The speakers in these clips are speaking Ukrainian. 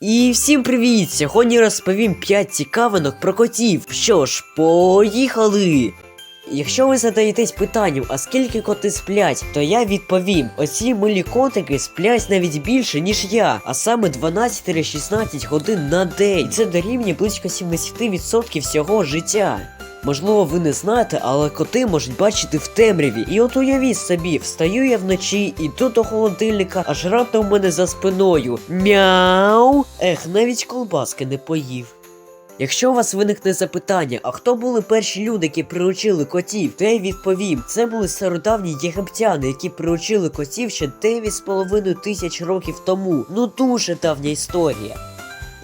І всім привіт! Сьогодні розповім 5 цікавинок про котів. Що ж, поїхали! Якщо ви задаєтесь питанням, а скільки коти сплять, то я відповім: оці милі котики сплять навіть більше, ніж я, а саме 12-16 годин на день. Це дорівнює близько 70% всього життя. Можливо, ви не знаєте, але коти можуть бачити в темряві. І от уявіть собі, встаю я вночі, іду до холодильника, аж раптом в мене за спиною. Мяу! Ех, навіть колбаски не поїв. Якщо у вас виникне запитання, а хто були перші люди, які приручили котів, то я відповім: це були стародавні єгиптяни, які приручили котів ще 9,5 тисяч років тому. Ну дуже давня історія.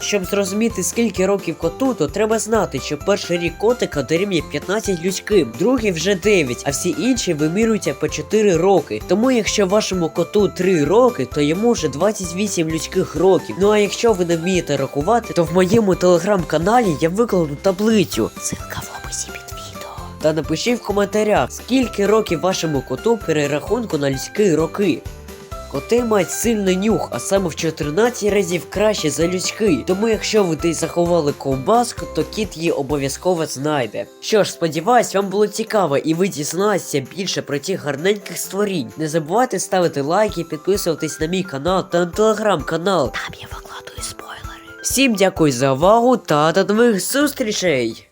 Щоб зрозуміти, скільки років коту, то треба знати, що перший рік котика дорівнює 15 людським, другий вже 9, а всі інші вимірюються по 4 роки. Тому якщо вашому коту 3 роки, то йому вже 28 людських років. Ну а якщо ви не вмієте рахувати, то в моєму телеграм-каналі я викладу таблицю. Ссылка в описі під відео. Та напишіть в коментарях, скільки років вашому коту перерахунку на людські роки. Коти мають сильний нюх, а саме в 14 разів краще за людський. Тому якщо ви десь заховали ковбаску, то кіт її обов'язково знайде. Що ж, сподіваюсь, вам було цікаво і ви дізналися більше про ті гарненьких створінь. Не забувайте ставити лайки, підписуватись на мій канал та на телеграм-канал. Там я викладую спойлери. Всім дякую за увагу та до нових зустрічей!